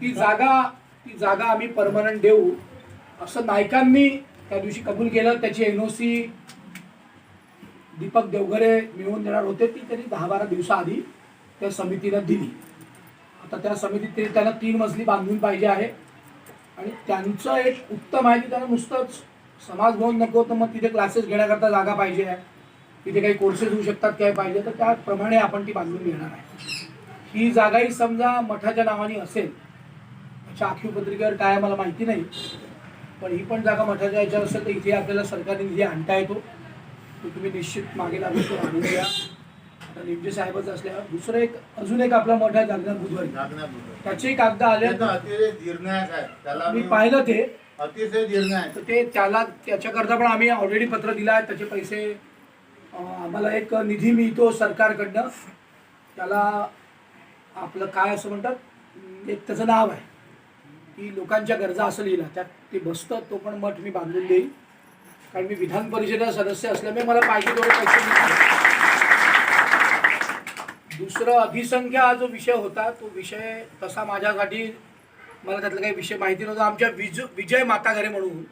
ती जागा ती जागा आम्ही परमनंट देऊ. असं नायकांनी त्या दिवशी कबूल केलं. त्याची एनओसी दीपक देवघरे मिळवून देणार होते. ती त्यांनी दहा बारा दिवसाआधी त्या समितीला दिली. आता त्या समितीत ते त्यांना तीन मजली बांधून पाहिजे आहे. आणि त्यांचं एक उत्तम आहे की त्यांना नुसतंच समाज भवन नको तर मग तिथे क्लासेस घेण्याकरता जागा पाहिजे आहे. तिथे काही कोर्सेस होऊ शकतात काय पाहिजे. तर त्याप्रमाणे आपण ती बांधून घेणार आहे. ही जागाही समजा मठाच्या नावाने असेल त्याच्या आखीव पत्रिकेवर काय आहे मला माहिती नाही. पण ही पण जागा मठाच्या याच्यावर असेल तर इथे आपल्याला सरकारी निधी आणता येतो. तो तुम्ही निश्चित मागे लागून तो आणून द्या. आता निमजे साहेबच असल्यावर दुसरं एक अजून एक आपला मोठा जागरण बुधवारी. त्याचे कागद आले. अतिशय निर्णायक आहे त्याला मी पाहिलं ते? अतिशय निर्णायक तर ते त्याला त्याच्याकरता पण आम्ही ऑलरेडी पत्र दिलं आहे. त्याचे पैसे आम्हाला एक निधी मिळतो सरकारकडनं. त्याला आपलं काय असं म्हणतात एक त्याचं नाव आहे. की लोकांच्या गरजा असं लिहिलं त्यात ते बसतं तो पण मठ मी बांधून देईल कारण मी विधान परिषदेचा सदस्य असल्यामुळे मला पाहिजे तेवढे पैसे दुसरं अभिसंख्या हा जो विषय होता तो विषय तसा माझ्यासाठी मला त्यातला काही विषय माहिती नव्हता. आमच्या विज विजय माताघरे म्हणून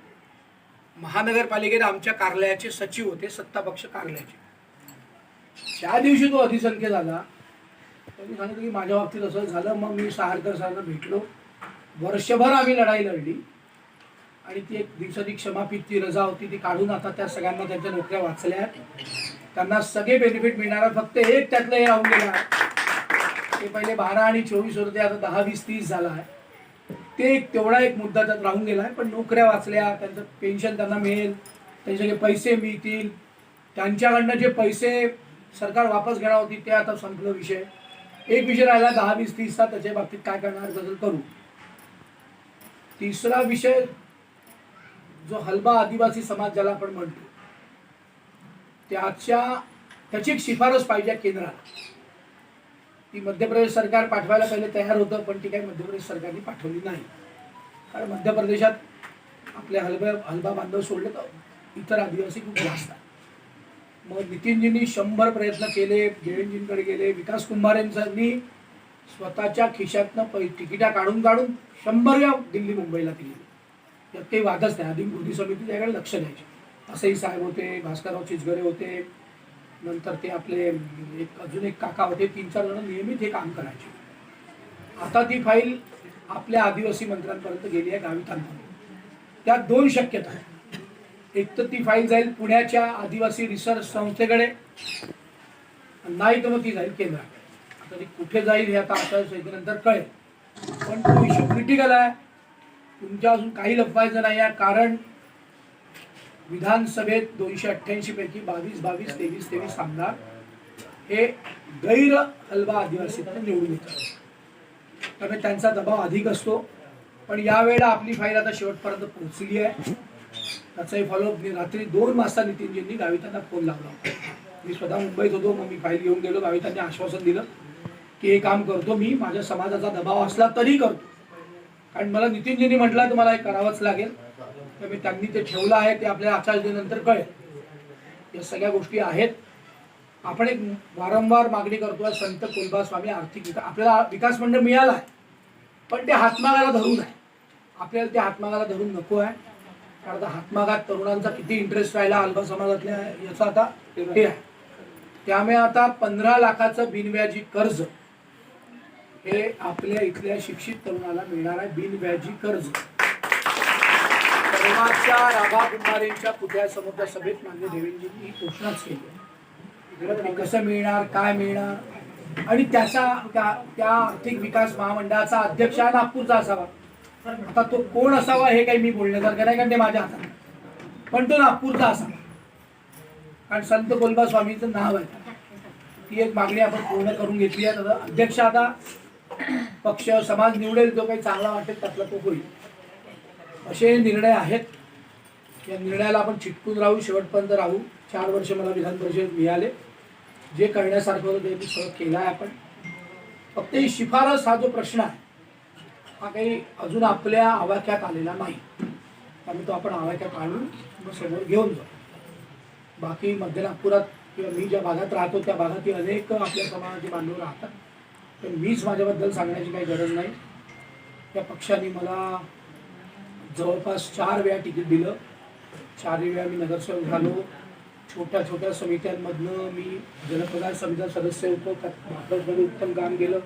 महानगरपालिकेत आमच्या कार्यालयाचे सचिव होते सत्तापक्ष कार्यालयाचे. त्या दिवशी तो अधिसंख्य झाला. त्यांनी सांगितलं की माझ्या बाबतीत असं झालं. मग मी सहारकर सरांना भेटलो. वर्षभर आम्ही लढाई लढली. आणि ती एक दिवसाची क्षमापितची रजा होती ती काढून आता त्या सगळ्यांना त्यांच्या नोकऱ्या वाचल्या. आहेत त्यांना सगळे बेनिफिट मिळणार फक्त एक त्यातलं हे राहून गेलं. ते पहिले बारा आणि चोवीस होते आता दहा वीस तीस झाला आहे. ते एक तेवढा एक मुद्दा त्यात राहून गेला आहे. पण नोकऱ्या वाचल्या त्यांचं पेन्शन त्यांना मिळेल त्यांचे पैसे मिळतील त्यांच्याकडनं जे पैसे सरकार वापस घेणार होती ते आता संपलं विषय. एक विषय राहिला दहा वीस तीसचा त्याच्या बाबतीत काय करणार बदल करू. तिसरा विषय जो हलबा आदिवासी समाज ज्याला आपण म्हणतो त्याच्या त्याची एक शिफारस पाहिजे केंद्राला. ती मध्य प्रदेश सरकार पाठवायला पहिले तयार होतं पण ती काही मध्य प्रदेश सरकारने पाठवली नाही. कारण मध्य प्रदेशात आपले हलबा हलबा बांधव सोडले तर इतर आदिवासी खूप जास्त आहेत. मग नितीनजींनी शंभर प्रयत्न केले जयंतजींकडे गेले विकास कुंभारेंनी स्वतःच्या खिशातनं पै तिकिटा काढून काढून शंभर या दिल्ली मुंबईला दिली. तर ते वादच नाही. आधी कृती समिती त्याकडे लक्ष द्यायचे. असंही साहेब होते भास्करराव चिचगरे होते नंतर ते आपले एक अजून एक काका होते तीन चार जण नियमित हे काम करायचे. आता ती फाईल आपल्या आदिवासी मंत्र्यांपर्यंत गेली आहे गावितांपर्यंत. त्यात दोन शक्यता आहेत. एक तर ती फाईल जाईल पुण्याच्या आदिवासी रिसर्च संस्थेकडे. नाही तर मग ती जाईल केंद्राकडे. आता ती कुठे जाईल हे आता आचारसंहितेनंतर कळेल. पण तो इश्यू क्रिटिकल आहे. तुमच्या अजून काही लपवायचं नाही आहे कारण विधानसभेत दोनशे अठ्ठ्याऐंशी पैकी बावीस बावीस तेवीस तेवीस आमदार हे गैर हलवा आदिवासी निवडून येतात. त्यामुळे त्यांचा दबाव अधिक असतो. पण यावेळेला आपली फाईल आता शेवटपर्यंत पोहोचली आहे. त्याचाही फॉलोअप मी रात्री दोन वाजता नितीनजींनी गावितांना फोन लावला मी स्वतः मुंबईत होतो मग मी फाईल घेऊन गेलो. गावितांनी आश्वासन दिलं की हे काम करतो मी माझ्या समाजाचा दबाव असला तरी करतो. कारण मला नितीनजींनी म्हटलं तर मला हे करावंच लागेल. तर मी त्यांनी ते ठेवलं आहे ते आपल्या आचारसंहितेनंतर कळेल. या सगळ्या गोष्टी आहेत. आपण एक वारंवार मागणी करतोय संत कोलबा स्वामी आर्थिक विकास. आपल्याला विकास मंडळ मिळाला आहे पण ते हातमागाला धरून आहे. आपल्याला ते हातमागाला धरून नको आहे. कारण आता हातमागात तरुणांचा किती इंटरेस्ट राहिला अल्प समाजातल्या याचा आता? हे आहे. त्यामुळे आता पंधरा लाखाचं बिनव्याजी कर्ज हे आपल्या इथल्या शिक्षित तरुणाला मिळणार आहे बिनव्याजी कर्ज. परवाच्या राभा कुंभारेंच्या पुतळ्यासमोरच्या सभेत मान्य देवेंद्रजींनी ही घोषणाच केली. कसं मिळणार काय मिळणार? आणि त्याचा त्या त्या आर्थिक विकास महामंडळाचा अध्यक्ष हा नागपूरचा असावा. आता तो कोण असावा हे काही मी बोलण्यासारखं नाही कारण ते माझ्या हातात पण तो नागपूरचा असावा. कारण संत कोलबा स्वामींचं नाव आहे. ती एक मागणी आपण पूर्ण करून घेतली आहे. तर अध्यक्ष आता पक्ष समाज निवडेल जो काही चांगला वाटेल त्यातला तो होईल. असे निर्णय आहेत. या निर्णयाला आपण चिटकून राहू शेवटपर्यंत राहू. चार वर्ष मला विधान परिषद मिळाले. जे करण्यासारखं होतं ते मी सगळं केलं आहे आपण. फक्त ही शिफारस हा जो प्रश्न आहे हा काही अजून आपल्या आवाक्यात आलेला नाही. त्यामुळे तो आपण आवाक्यात आणून मग समोर घेऊन जाऊ. बाकी मध्य नागपुरात किंवा मी ज्या भागात राहतो त्या भागातील अनेक आपल्या समाजाचे बांधव राहतात. तर मीच माझ्याबद्दल सांगण्याची काही गरज नाही. त्या पक्षाने मला जवळपास चार वेळा तिकीट दिलं. चारही वेळा मी नगरसेवक झालो. छोट्या छोट्या समित्यांमधनं मी जनप्रधान समिती सदस्य होतो. त्यात महाराष्ट्रामध्ये उत्तम काम केलं.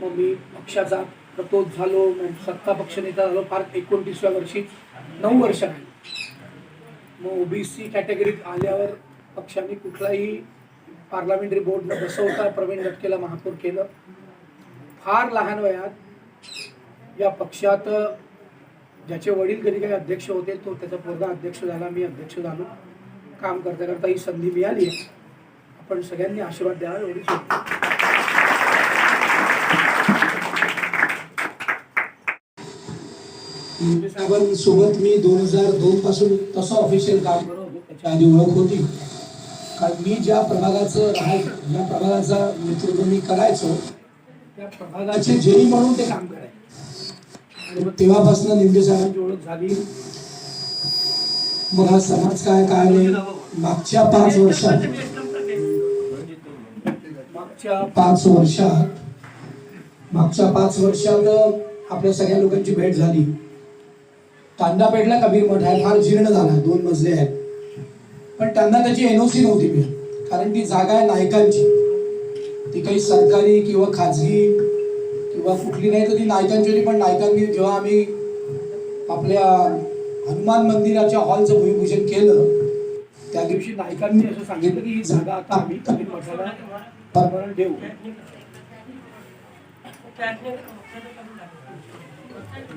मग मी पक्षाचा तर तोच झालो म्हणजे सत्ता पक्ष नेता झालो फार एकोणतीसव्या वर्षी नऊ वर्ष राहिलो. मग ओबीसी कॅटेगरीत आल्यावर पक्षाने कुठलाही पार्लमेंटरी बोर्ड न बसवता प्रवीण गटकेला महापौर केलं. फार लहान वयात या पक्षात ज्याचे वडील कधी काही अध्यक्ष होते तो त्याचा पोरगा अध्यक्ष झाला मी अध्यक्ष झालो. काम करता करता ही संधी मिळाली आहे. आपण सगळ्यांनी आशीर्वाद द्यावा एवढीच साहेबांसोबत मी दोन हजार दोन पासून तसं ऑफिशियल काम करत होतो. त्याच्या आधी ओळख होती. कारण मी ज्या प्रभागाचं राहाय ज्या प्रभागाचा नेतृत्व मी करायचो त्या प्रभागाचे जेई म्हणून ते काम करायचे. आणि मग तेव्हापासून निंदे साहेबांची ओळख झाली. मग हा समाज काय काय नाही मागच्या पाच वर्षात मागच्या पाच वर्षात मागच्या पाच वर्षात आपल्या सगळ्या लोकांची भेट झाली. तांडापेठला कबीर मठ आहे? फार जीर्ण झाला आहे, दोन मजले आहेत. पण त्यांना त्याची एनओसी नव्हती मिळत कारण ती जागा आहे नायकांची. ती काही सरकारी किंवा खाजगी किंवा कुठली नाही तर ती नायकांची होती पण नायकांनी जेव्हा आम्ही आपल्या हनुमान मंदिराच्या हॉलचं भूमिपूजन केलं त्या दिवशी नायकांनी असं सांगितलं की ही जागा आता आम्ही कबीर मठाला परमनंट देऊ.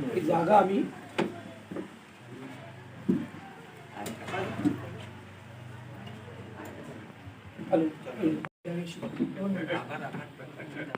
ही जागा आम्ही Alin? Alin?